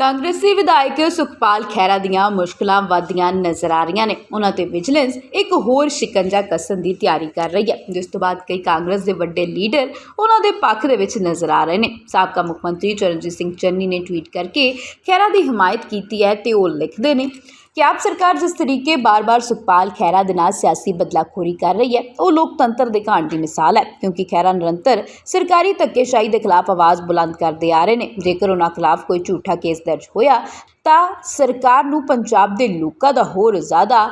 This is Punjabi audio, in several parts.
ਕਾਂਗਰਸੀ ਵਿਧਾਇਕ ਸੁਖਪਾਲ ਖਹਿਰਾ ਦੀਆਂ ਮੁਸ਼ਕਲਾਂ ਵੱਧਦੀਆਂ ਨਜ਼ਰ ਆ ਰਹੀਆਂ ਨੇ। ਉਹਨਾਂ ਤੇ ਵਿਜੀਲੈਂਸ ਇੱਕ ਹੋਰ ਸ਼ਿਕੰਜਾ ਕੱਸਣ ਦੀ ਤਿਆਰੀ ਕਰ ਰਹੀ ਹੈ। ਜਿਸ ਤੋਂ ਬਾਅਦ ਕਈ ਕਾਂਗਰਸ ਦੇ ਵੱਡੇ ਲੀਡਰ ਉਹਨਾਂ ਦੇ ਪੱਖ ਦੇ ਵਿੱਚ ਨਜ਼ਰ ਆ ਰਹੇ ਨੇ। ਸਾਬਕਾ ਮੁੱਖ ਮੰਤਰੀ ਚਰਨਜੀਤ ਸਿੰਘ ਚੰਨੀ ਨੇ ਟਵੀਟ ਕਰਕੇ ਖਹਿਰਾ ਦੀ ਹਮਾਇਤ ਕੀਤੀ ਹੈ ਤੇ ਉਹ ਲਿਖਦੇ ਨੇ ਕਿ ਆਪ ਸਰਕਾਰ ਜਿਸ ਤਰੀਕੇ ਬਾਰ-ਬਾਰ ਸੁਖਪਾਲ ਖਹਿਰਾ ਦੇ ਨਾਲ ਸਿਆਸੀ ਬਦਲਾਖੋਰੀ ਕਰ ਰਹੀ ਹੈ, ਉਹ ਲੋਕਤੰਤਰ ਦੇ ਘਾਣ ਦੀ ਮਿਸਾਲ ਹੈ, ਕਿਉਂਕਿ ਖਹਿਰਾ ਨਿਰੰਤਰ ਸਰਕਾਰੀ ਧੱਕੇਸ਼ਾਹੀ ਦੇ ਖਿਲਾਫ ਆਵਾਜ਼ ਬੁਲੰਦ ਕਰਦੇ ਆ ਰਹੇ ਨੇ। ਜੇਕਰ ਉਹਨਾਂ ਖਿਲਾਫ ਕੋਈ ਝੂਠਾ ਕੇਸ ਦਰਜ ਹੋਇਆ ਤਾਂ ਸਰਕਾਰ ਨੂੰ ਪੰਜਾਬ ਦੇ ਲੋਕਾਂ ਦਾ ਹੋਰ ਜ਼ਿਆਦਾ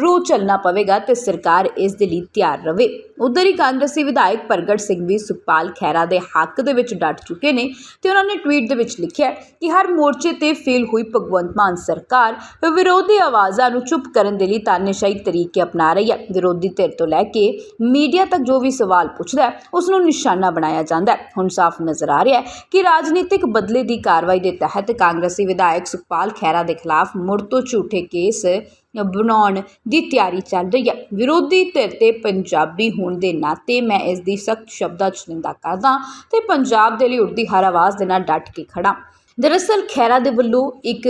ਰੋਹ ਚੱਲਣਾ ਪਵੇਗਾ ਤੇ ਸਰਕਾਰ ਇਸ ਦੇ ਲਈ ਤਿਆਰ ਰਵੇ। ਉਧਰ ਹੀ ਕਾਂਗਰਸੀ ਵਿਧਾਇਕ ਪ੍ਰਗਟ ਸਿੰਘ ਵੀ ਸੁਖਪਾਲ ਖਹਿਰਾ ਦੇ ਹੱਕ ਦੇ ਵਿੱਚ ਡਟ ਚੁੱਕੇ ਨੇ ਤੇ ਉਹਨਾਂ ਨੇ ਟਵੀਟ ਦੇ ਵਿੱਚ ਲਿਖਿਆ ਕਿ ਹਰ ਮੋਰਚੇ ਤੇ ਫੇਲ ਹੋਈ ਭਗਵੰਤ ਮਾਨ ਸਰਕਾਰ ਵਿਰੋਧੀ ਆਵਾਜ਼ਾਂ ਨੂੰ ਚੁੱਪ ਕਰਨ ਦੇ ਲਈ ਤਾਨੇਸ਼ਾਹੀ ਤਰੀਕੇ ਅਪਣਾ ਰਹੀ ਹੈ। ਵਿਰੋਧੀ ਧਿਰ ਤੋਂ ਲੈ ਕੇ ਮੀਡੀਆ ਤੱਕ ਜੋ ਵੀ ਸਵਾਲ ਪੁੱਛਦਾ ਹੈ, ਉਸ ਨੂੰ ਨਿਸ਼ਾਨਾ ਬਣਾਇਆ ਜਾਂਦਾ ਹੈ। ਹੁਣ ਸਾਫ਼ ਨਜ਼ਰ ਆ ਰਿਹਾ ਹੈ ਕਿ ਰਾਜਨੀਤਿਕ ਬਦਲੇ ਦੀ ਕਾਰਵਾਈ ਦੇ ਤਹਿਤ ਕਾਂਗਰਸੀ ਵਿਧਾਇਕ ਸੁਖਪਾਲ ਖਹਿਰਾ ਦੇ ਖਿਲਾਫ ਮੁੜ ਤੋਂ ਝੂਠੇ ਕੇਸ ਬਣਾਉਣ ਦੀ ਤਿਆਰੀ ਚੱਲ ਰਹੀ ਹੈ। ਵਿਰੋਧੀ ਧਿਰ ਤੇ ਪੰਜਾਬੀ ਹੋਣ ਦੇ ਨਾਤੇ ਮੈਂ ਇਸ ਦੀ ਸਖਤ ਸ਼ਬਦਾਂ 'ਚ ਨਿੰਦਾ ਕਰਦਾ ਤੇ ਪੰਜਾਬ ਦੇ ਲਈ ਉੱਠਦੀ ਹਰ ਆਵਾਜ਼ ਦੇ ਨਾਲ ਡਟ ਕੇ ਖੜਾ ਦਰਅਸਲ ਖਹਿਰਾ ਦੇ ਵੱਲੋਂ ਇੱਕ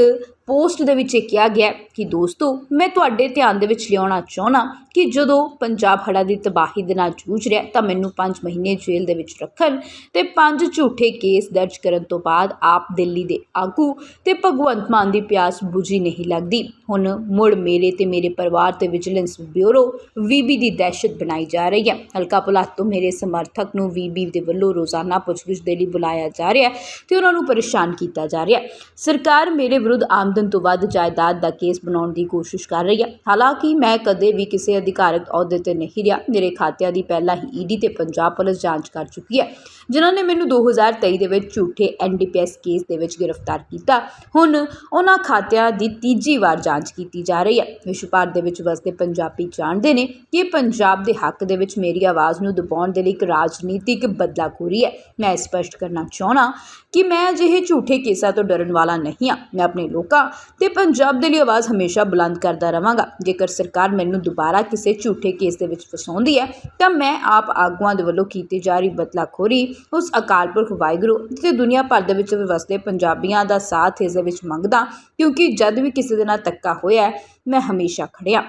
ਪੋਸਟ ਦੇ ਵਿੱਚ ਇਹ ਕਿਹਾ ਗਿਆ ਕਿ ਦੋਸਤੋ, ਮੈਂ ਤੁਹਾਡੇ ਧਿਆਨ ਦੇ ਵਿੱਚ ਲਿਆਉਣਾ ਚਾਹਣਾ ਕਿ ਜਦੋਂ ਪੰਜਾਬ ਹੜ੍ਹਾਂ ਦੀ ਤਬਾਹੀ ਦੇ ਨਾਲ ਜੂਝ ਰਿਹਾ ਤਾਂ ਮੈਨੂੰ 5 ਮਹੀਨੇ ਜੇਲ੍ਹ ਦੇ ਵਿੱਚ ਰੱਖਣ ਤੇ ਪੰਜ ਝੂਠੇ ਕੇਸ ਦਰਜ ਕਰਨ ਤੋਂ ਬਾਅਦ ਆਪ ਦਿੱਲੀ ਦੇ ਆਗੂ ਤੇ ਭਗਵੰਤ ਮਾਨ ਦੀ ਪਿਆਸ ਬੁਝੀ ਨਹੀਂ ਲੱਗਦੀ। ਹੁਣ ਮੁੜ ਮੇਰੇ ਤੇ ਮੇਰੇ ਪਰਿਵਾਰ ਤੇ ਵਿਜੀਲੈਂਸ ਬਿਊਰੋ ਵੀਬੀ ਦੀ ਦਹਿਸ਼ਤ ਬਣਾਈ ਜਾ ਰਹੀ ਹੈ। ਹਲਕਾ ਪੁਲਾਤ ਤੋਂ ਮੇਰੇ ਸਮਰਥਕ ਨੂੰ ਵੀਬੀ ਦੇ ਵੱਲੋਂ ਰੋਜ਼ਾਨਾ ਪੁੱਛਗਿੱਛ ਦੇ ਲਈ ਬੁਲਾਇਆ ਜਾ ਰਿਹਾ ਹੈ ਤੇ ਉਹਨਾਂ ਨੂੰ ਪਰੇਸ਼ਾਨ ਕੀਤਾ ਜਾ ਰਿਹਾ। ਹੈ ਸਰਕਾਰ ਮੇਰੇ ਵਿਰੁੱਧ ਆਮ ਆਮਦਨ ਤੋਂ ਵੱਧ ਜਾਇਦਾਦ ਦਾ ਕੇਸ ਬਣਾਉਣ ਦੀ ਕੋਸ਼ਿਸ਼ ਕਰ ਰਹੀ ਹੈ। ਹਾਲਾਂਕਿ ਮੈਂ ਕਦੇ ਵੀ ਕਿਸੇ ਅਧਿਕਾਰਕ ਅਹੁਦੇ ਤੇ ਨਹੀਂ ਰਿਹਾ। ਮੇਰੇ ਖਾਤਿਆਂ ਦੀ ਪਹਿਲਾਂ ਹੀ ਈਡੀ ਤੇ ਪੰਜਾਬ ਪੁਲਿਸ ਜਾਂਚ ਕਰ ਚੁੱਕੀ ਹੈ, ਜਿਨ੍ਹਾਂ ਨੇ ਮੈਨੂੰ 2023 ਦੇ ਵਿੱਚ ਝੂਠੇ ਐਨਡੀਪੀਐਸ ਕੇਸ ਦੇ ਵਿੱਚ ਗ੍ਰਿਫਤਾਰ ਕੀਤਾ। ਹੁਣ ਉਹਨਾਂ ਖਾਤਿਆਂ ਦੀ ਤੀਜੀ ਵਾਰ ਜਾਂਚ ਕੀਤੀ ਜਾ ਰਹੀ ਹੈ। ਵਿਸ਼ਵ ਭਰ ਦੇ ਵਿੱਚ ਵਸਦੇ ਪੰਜਾਬੀ ਜਾਣਦੇ ਨੇ ਕਿ ਪੰਜਾਬ ਦੇ ਹੱਕ ਦੇ ਵਿੱਚ ਮੇਰੀ ਆਵਾਜ਼ ਨੂੰ ਦਬਾਉਣ ਦੇ ਲਈ ਇੱਕ ਰਾਜਨੀਤਿਕ ਬਦਲਾਖੋਰੀ ਹੈ। ਮੈਂ ਸਪਸ਼ਟ ਕਰਨਾ ਚਾਹਣਾ ਕਿ ਮੈਂ ਅਜਿਹੇ ਝੂਠੇ ਕੇਸਾਂ ਤੋਂ ਡਰਨ ਵਾਲਾ ਨਹੀਂ ਹਾਂ। ਮੈਂ ਆਪਣੇ ਲੋਕਾਂ ਤੇ ਪੰਜਾਬ ਦੇ ਲਈ ਆਵਾਜ਼ ਹਮੇਸ਼ਾ ਬੁਲੰਦ ਕਰਦਾ ਰਵਾਂਗਾ। ਜੇਕਰ ਸਰਕਾਰ ਮੈਨੂੰ ਦੁਬਾਰਾ ਕਿਸੇ ਝੂਠੇ ਕੇਸ ਦੇ ਵਿੱਚ ਫਸਾਉਂਦੀ ਹੈ, ਤਾਂ ਮੈਂ ਆਪ ਆਗੂਆਂ ਦੇ ਵੱਲੋਂ ਕੀਤੀ ਜਾ ਰਹੀ ਬਦਲਾਖੋਰੀ ਉਸ ਅਕਾਲ ਪੁਰਖ ਵਾਹਿਗੁਰੂ ਤੇ ਦੁਨੀਆ ਭਰ ਦੇ ਵਿੱਚ ਵਸਦੇ ਪੰਜਾਬੀਆਂ ਦਾ ਸਾਥ ਇਸ ਦੇ ਵਿੱਚ ਮੰਗਦਾ, ਕਿਉਂਕਿ ਜਦ ਵੀ ਕਿਸੇ ਦੇ ਨਾਲ ਧੱਕਾ ਹੋਇਆ, ਮੈਂ ਹਮੇਸ਼ਾ ਖੜਿਆ।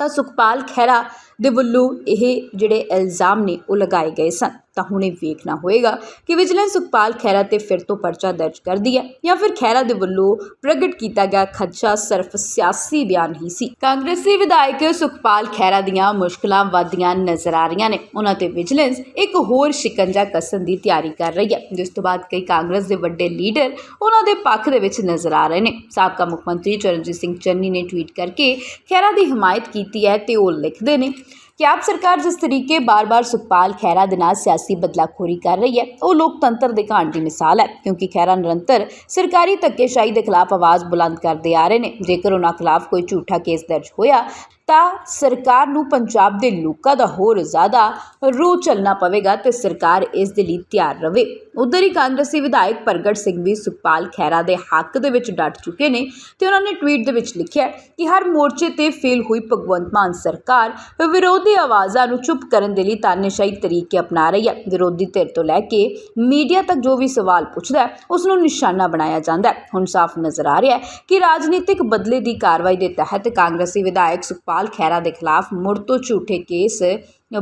ਤਾਂ ਸੁਖਪਾਲ ਖਹਿਰਾ ਦੇ ਵੱਲੋਂ ਇਹ ਜਿਹੜੇ ਇਲਜ਼ਾਮ ਨੇ ਉਹ ਲਗਾਏ ਗਏ ਸਨ। ਤਾਂ ਹੁਣ ਇਹ ਵੇਖਣਾ ਹੋਏਗਾ ਕਿ ਵਿਜੀਲੈਂਸ ਸੁਖਪਾਲ ਖਹਿਰਾ ਤੇ ਫਿਰ ਤੋਂ ਪਰਚਾ ਦਰਜ ਕਰਦੀ ਹੈ ਜਾਂ ਫਿਰ ਖਹਿਰਾ ਦੇ ਵੱਲੋਂ ਪ੍ਰਗਟ ਕੀਤਾ ਗਿਆ ਖਦਸ਼ਾ ਸਿਰਫ ਸਿਆਸੀ ਬਿਆਨ ਹੀ ਸੀ। ਕਾਂਗਰਸੀ ਵਿਧਾਇਕ ਸੁਖਪਾਲ ਖਹਿਰਾ ਦੀਆਂ ਮੁਸ਼ਕਲਾਂ ਵਧਦੀਆਂ ਨਜ਼ਰ ਆ ਰਹੀਆਂ ਨੇ। ਉਹਨਾਂ ਤੇ ਵਿਜੀਲੈਂਸ ਇੱਕ ਹੋਰ ਸ਼ਿਕੰਜਾ ਕੱਸਣ ਦੀ ਤਿਆਰੀ ਕਰ ਰਹੀ ਹੈ। ਜਿਸ ਤੋਂ ਬਾਅਦ ਕਈ ਕਾਂਗਰਸ ਦੇ ਵੱਡੇ ਲੀਡਰ ਉਹਨਾਂ ਦੇ ਪੱਖ ਦੇ ਵਿੱਚ ਨਜ਼ਰ ਆ ਰਹੇ ਨੇ। ਸਾਬਕਾ ਮੁੱਖ ਮੰਤਰੀ ਚਰਨਜੀਤ ਸਿੰਘ ਚੰਨੀ ਨੇ ਟਵੀਟ ਕਰਕੇ ਖਹਿਰਾ ਦੀ ਹਮਾਇਤ ਕੀਤੀ ਹੈ ਤੇ ਉਹ ਲਿਖਦੇ ਨੇ ਕਿ ਆਪ ਸਰਕਾਰ ਜਿਸ ਤਰੀਕੇ ਬਾਰ-ਬਾਰ ਸੁਖਪਾਲ ਖਹਿਰਾ ਦੇ ਨਾਲ ਸਿਆਸੀ ਬਦਲਾਖੋਰੀ ਕਰ ਰਹੀ ਹੈ, ਉਹ ਲੋਕਤੰਤਰ ਦੇ ਘਾਣ ਦੀ ਮਿਸਾਲ ਹੈ, ਕਿਉਂਕਿ ਖਹਿਰਾ ਨਿਰੰਤਰ ਸਰਕਾਰੀ ਧੱਕੇਸ਼ਾਹੀ ਦੇ ਖਿਲਾਫ ਆਵਾਜ਼ ਬੁਲੰਦ ਕਰਦੇ ਆ ਰਹੇ ਨੇ। ਜੇਕਰ ਉਹਨਾਂ ਖਿਲਾਫ ਕੋਈ ਝੂਠਾ ਕੇਸ ਦਰਜ ਹੋਇਆ ਤਾਂ ਸਰਕਾਰ ਨੂੰ ਪੰਜਾਬ ਦੇ ਲੋਕਾਂ ਦਾ ਹੋਰ ਜ਼ਿਆਦਾ ਰੋਹ ਚੱਲਣਾ ਪਵੇਗਾ ਤੇ ਸਰਕਾਰ ਇਸ ਦੇ ਲਈ ਤਿਆਰ ਰਵੇ। ਉਧਰ ਹੀ ਕਾਂਗਰਸੀ ਵਿਧਾਇਕ ਪ੍ਰਗਟ ਸਿੰਘ ਵੀ ਸੁਖਪਾਲ ਖਹਿਰਾ ਦੇ ਹੱਕ ਦੇ ਵਿੱਚ ਡਟ ਚੁੱਕੇ ਨੇ ਤੇ ਉਹਨਾਂ ਨੇ ਟਵੀਟ ਦੇ ਵਿੱਚ ਲਿਖਿਆ ਕਿ ਹਰ ਮੋਰਚੇ ਤੇ ਫੇਲ ਹੋਈ ਭਗਵੰਤ ਮਾਨ ਸਰਕਾਰ ਵਿਰੋਧੀ ਆਵਾਜ਼ਾਂ ਨੂੰ ਚੁੱਪ ਕਰਨ ਦੇ ਲਈ ਤਾਨੇਸ਼ਾਹੀ ਤਰੀਕੇ ਅਪਣਾ ਰਹੀ ਹੈ। ਵਿਰੋਧੀ ਧਿਰ ਤੋਂ ਲੈ ਕੇ ਮੀਡੀਆ ਤੱਕ ਜੋ ਵੀ ਸਵਾਲ ਪੁੱਛਦਾ ਹੈ, ਉਸ ਨੂੰ ਨਿਸ਼ਾਨਾ ਬਣਾਇਆ ਜਾਂਦਾ ਹੈ। ਹੁਣ ਸਾਫ਼ ਨਜ਼ਰ ਆ ਰਿਹਾ ਹੈ ਕਿ ਰਾਜਨੀਤਿਕ ਬਦਲੇ ਦੀ ਕਾਰਵਾਈ ਦੇ ਤਹਿਤ ਕਾਂਗਰਸੀ ਵਿਧਾਇਕ ਸੁਖਪਾਲ ਖਹਿਰਾ ਦੇ ਖਿਲਾਫ ਮੁੜ ਤੋਂ ਝੂਠੇ ਕੇਸ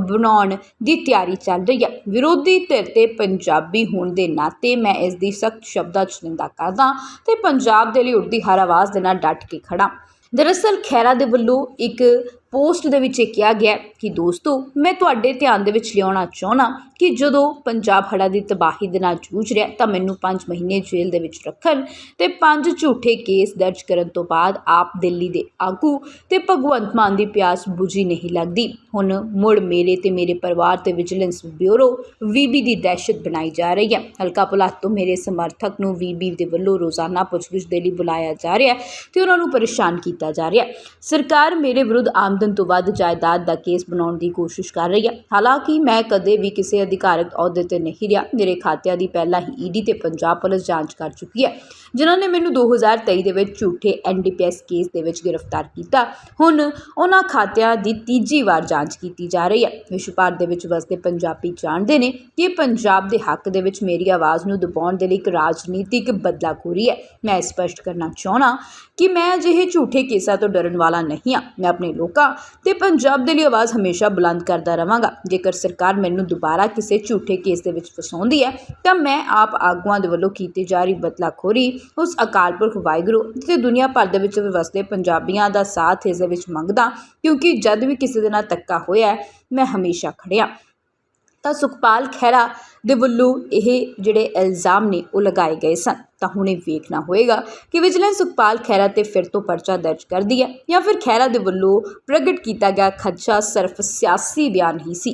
ਬਣਾਉਣ ਦੀ ਤਿਆਰੀ ਚੱਲ ਰਹੀ ਹੈ। ਵਿਰੋਧੀ ਧਿਰ ਤੇ ਪੰਜਾਬੀ ਹੋਣ ਦੇ ਨਾਤੇ ਮੈਂ ਇਸ ਦੀ ਸਖਤ ਸ਼ਬਦਾਂ 'ਚ ਨਿੰਦਾ ਕਰਦਾ ਤੇ ਪੰਜਾਬ ਦੇ ਲਈ ਉੱਠਦੀ ਹਰ ਆਵਾਜ਼ ਦੇ ਨਾਲ ਡਟ ਕੇ ਖੜਾ ਦਰਅਸਲ ਖਹਿਰਾ ਦੇ ਵੱਲੋਂ ਇੱਕ ਪੋਸਟ ਦੇ ਵਿੱਚ ਇਹ ਕਿਹਾ ਗਿਆ ਕਿ ਦੋਸਤੋ, ਮੈਂ ਤੁਹਾਡੇ ਧਿਆਨ ਦੇ ਵਿੱਚ ਲਿਆਉਣਾ ਚਾਹਣਾ ਕਿ ਜਦੋਂ ਪੰਜਾਬ ਹੜ੍ਹਾਂ ਦੀ ਤਬਾਹੀ ਦੇ ਨਾਲ ਜੂਝ ਰਿਹਾ ਤਾਂ ਮੈਨੂੰ 5 ਮਹੀਨੇ ਜੇਲ੍ਹ ਦੇ ਵਿੱਚ ਰੱਖਣ ਤੇ ਪੰਜ ਝੂਠੇ ਕੇਸ ਦਰਜ ਕਰਨ ਤੋਂ ਬਾਅਦ ਆਪ ਦਿੱਲੀ ਦੇ ਆਗੂ ਤੇ ਭਗਵੰਤ ਮਾਨ ਦੀ ਪਿਆਸ ਬੁਝੀ ਨਹੀਂ ਲੱਗਦੀ। ਹੁਣ ਮੁੜ ਮੇਰੇ ਤੇ ਮੇਰੇ ਪਰਿਵਾਰ ਤੇ ਵਿਜੀਲੈਂਸ ਬਿਊਰੋ ਵੀਬੀ ਦੀ ਦਹਿਸ਼ਤ ਬਣਾਈ ਜਾ ਰਹੀ ਹੈ। ਹਲਕਾ ਪੁਲਾਤ ਤੋਂ ਮੇਰੇ ਸਮਰਥਕ ਨੂੰ ਵੀਬੀ ਦੇ ਵੱਲੋਂ ਰੋਜ਼ਾਨਾ ਪੁੱਛਗਿੱਛ ਦੇ ਲਈ ਬੁਲਾਇਆ ਜਾ ਰਿਹਾ ਹੈ ਤੇ ਉਹਨਾਂ ਨੂੰ ਪਰੇਸ਼ਾਨ ਕੀਤਾ ਜਾ ਰਿਹਾ ਸਰਕਾਰ ਮੇਰੇ ਵਿਰੁੱਧ ਆਮਦਨ ਤੋਂ ਵੱਧ ਜਾਇਦਾਦ ਦਾ ਕੇਸ ਬਣਾਉਣ ਦੀ ਕੋਸ਼ਿਸ਼ ਕਰ ਰਹੀ ਹੈ ਹਾਲਾਂਕਿ ਮੈਂ ਕਦੇ ਵੀ ਕਿਸੇ ਅਧਿਕਾਰਕ ਅਹੁਦੇ ਤੇ ਨਹੀਂ ਰਿਹਾ। ਮੇਰੇ ਖਾਤਿਆਂ ਦੀ ਪਹਿਲਾਂ ਹੀ ਈਡੀ ਤੇ ਪੰਜਾਬ ਪੁਲਿਸ ਜਾਂਚ ਕਰ ਚੁੱਕੀ ਹੈ। ਜਿਨ੍ਹਾਂ ਨੇ ਮੈਨੂੰ 2023 ਦੇ ਵਿੱਚ ਝੂਠੇ ਐਨਡੀਪੀਐਸ ਕੇਸ ਦੇ ਵਿੱਚ ਗ੍ਰਿਫਤਾਰ ਕੀਤਾ। ਹੁਣ ਉਹਨਾਂ ਖਾਤਿਆਂ ਦੀ ਤੀਜੀ ਵਾਰ ਜਾਂਚ ਕੀਤੀ ਜਾ ਰਹੀ ਹੈ। ਵਿਸ਼ਵ ਭਰ ਦੇ ਵਿੱਚ ਵਸਦੇ ਪੰਜਾਬੀ ਜਾਣਦੇ ਨੇ ਕਿ ਪੰਜਾਬ ਦੇ ਹੱਕ ਦੇ ਵਿੱਚ ਮੇਰੀ ਆਵਾਜ਼ ਨੂੰ ਦਬਾਉਣ ਦੇ ਲਈ ਇੱਕ ਰਾਜਨੀਤਿਕ ਬਦਲਾਖੋਰੀ ਹੈ। ਮੈਂ ਇਹ ਸਪਸ਼ਟ ਕਰਨਾ ਚਾਹਣਾ ਕਿ ਮੈਂ ਅਜਿਹੇ ਝੂਠੇ ਕੇਸਾਂ ਤੋਂ ਡਰਨ ਵਾਲਾ ਨਹੀਂ ਹਾਂ। ਮੈਂ ਆਪਣੇ ਲੋਕਾਂ ਤੇ ਪੰਜਾਬ ਦੇ ਲਈ ਆਵਾਜ਼ ਹਮੇਸ਼ਾ ਬੁਲੰਦ ਕਰਦਾ ਰਵਾਂਗਾ ਜੇਕਰ ਸਰਕਾਰ ਮੈਨੂੰ ਦੁਬਾਰਾ ਕਿਸੇ ਝੂਠੇ ਕੇਸ ਦੇ ਵਿੱਚ ਫਸਾਉਂਦੀ ਹੈ, ਤਾਂ ਮੈਂ ਆਪ ਆਗੂਆਂ ਦੇ ਵੱਲੋਂ ਕੀਤੀ ਜਾ ਰਹੀ ਬਦਲਾਖੋਰੀ ਉਸ ਅਕਾਲ ਪੁਰਖ ਵਾਹਿਗੁਰੂ ਤੇ ਦੁਨੀਆ ਭਰ ਦੇ ਵਿੱਚ ਵਸਦੇ ਪੰਜਾਬੀਆਂ ਦਾ ਸਾਥ ਇਸ ਦੇ ਵਿੱਚ ਮੰਗਦਾ, ਕਿਉਂਕਿ ਜਦ ਵੀ ਕਿਸੇ ਦੇ ਨਾਲ ਧੱਕਾ ਹੋਇਆ, ਮੈਂ ਹਮੇਸ਼ਾ ਖੜਿਆ ਤਾਂ ਸੁਖਪਾਲ ਖਹਿਰਾ ਦੇ ਵੱਲੋਂ ਇਹ ਜਿਹੜੇ ਇਲਜ਼ਾਮ ਨੇ, ਉਹ ਲਗਾਏ ਗਏ ਸਨ। ਤਾਂ ਹੁਣ ਇਹ ਵੇਖਣਾ ਹੋਏਗਾ ਕਿ ਵਿਜੀਲੈਂਸ ਸੁਖਪਾਲ ਖਹਿਰਾ ਤੇ ਫਿਰ ਤੋਂ ਪਰਚਾ ਦਰਜ ਕਰਦੀ ਹੈ ਜਾਂ ਫਿਰ ਖਹਿਰਾ ਦੇ ਵੱਲੋਂ ਪ੍ਰਗਟ ਕੀਤਾ ਗਿਆ ਖਦਸ਼ਾ ਸਿਰਫ ਸਿਆਸੀ ਬਿਆਨ ਹੀ ਸੀ।